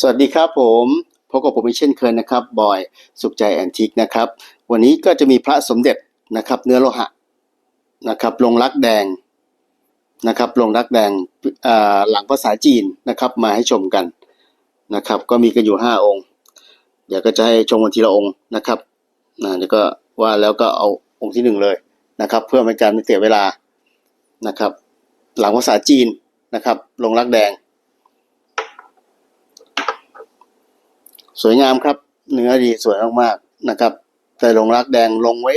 สวัสดีครับผมพบกับผมอีกเช่นเคยนะครับบอยสุขใจแอนทิกนะครับวันนี้ก็จะมีพระสมเด็จนะครับ เนื้อโลหะนะครับลงรักแดงนะครับลงรักแดงหลังภาษาจีนนะครับมาให้ชมกันนะครับ ก็มีกันอยู่ห้าองค์ เดี๋ยวก็จะให้ชมกันทีละองค์นะครับนะเดี๋ยวก็ว่าแล้วก็เอาองค์ที่หนึ่งเลยนะครับ เพื่อไม่การไม่เสียเวลานะครับ หลังภาษาจีนนะครับ ลงรักแดง สวยงามครับ เนื้อดีสวยมากๆนะครับแต่ลงรักแดงลงไว้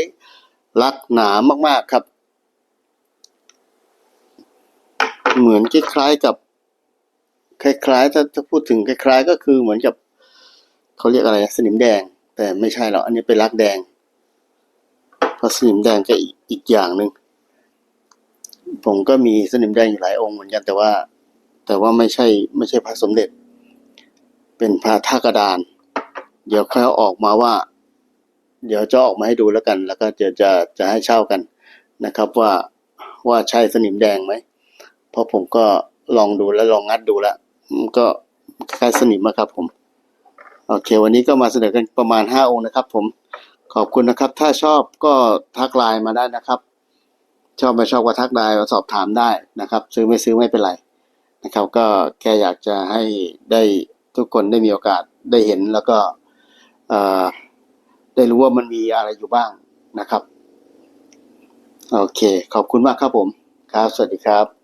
รักหนามากๆครับ เหมือนคล้ายๆกับ คล้ายๆถ้าถ้าพูดถึงคล้ายๆ ก็คือเหมือนกับเขาเรียกอะไรสนิมแดง แต่ไม่ใช่หรอกอันนี้เป็นรักแดงเพราะสนิมแดงก็อีกอีกอย่างหนึ่งผมก็มีสนิมแดงอยู่หลายองค์เหมือนกันแต่ว่า แต่ว่าไม่ใช่ ไม่ใช่พระสมเด็จ เป็นพระท่ากระดาน เดี๋ยวค่อยเอาออกมาว่า เดี๋ยวจะออกมาให้ดูแล้วกัน แล้วก็จะจะจะให้เช่ากันนะครับว่าว่าใช่สนิมแดงไหม เพราะผมก็ลองดูแล้วลองงัดดูแล้วมันก็คล้ายสนิมอะครับผมโอเค วันนี้ก็มาเสนอกันประมาณห้าองค์นะครับ ผมขอบคุณนะครับ ถ้าชอบก็ทักไลน์มาได้นะครับ ชอบไม่ชอบก็ทักไลน์มาสอบถามได้นะครับ ซื้อไม่ซื้อไม่เป็นไรนะครับ ก็แค่อยากจะให้ได้ ทุกคนได้มีโอกาสได้เห็นแล้วก็ได้รู้ว่ามันมีอะไรอยู่บ้างนะครับ โอเค ขอบคุณมากครับผม ครับ สวัสดีครับ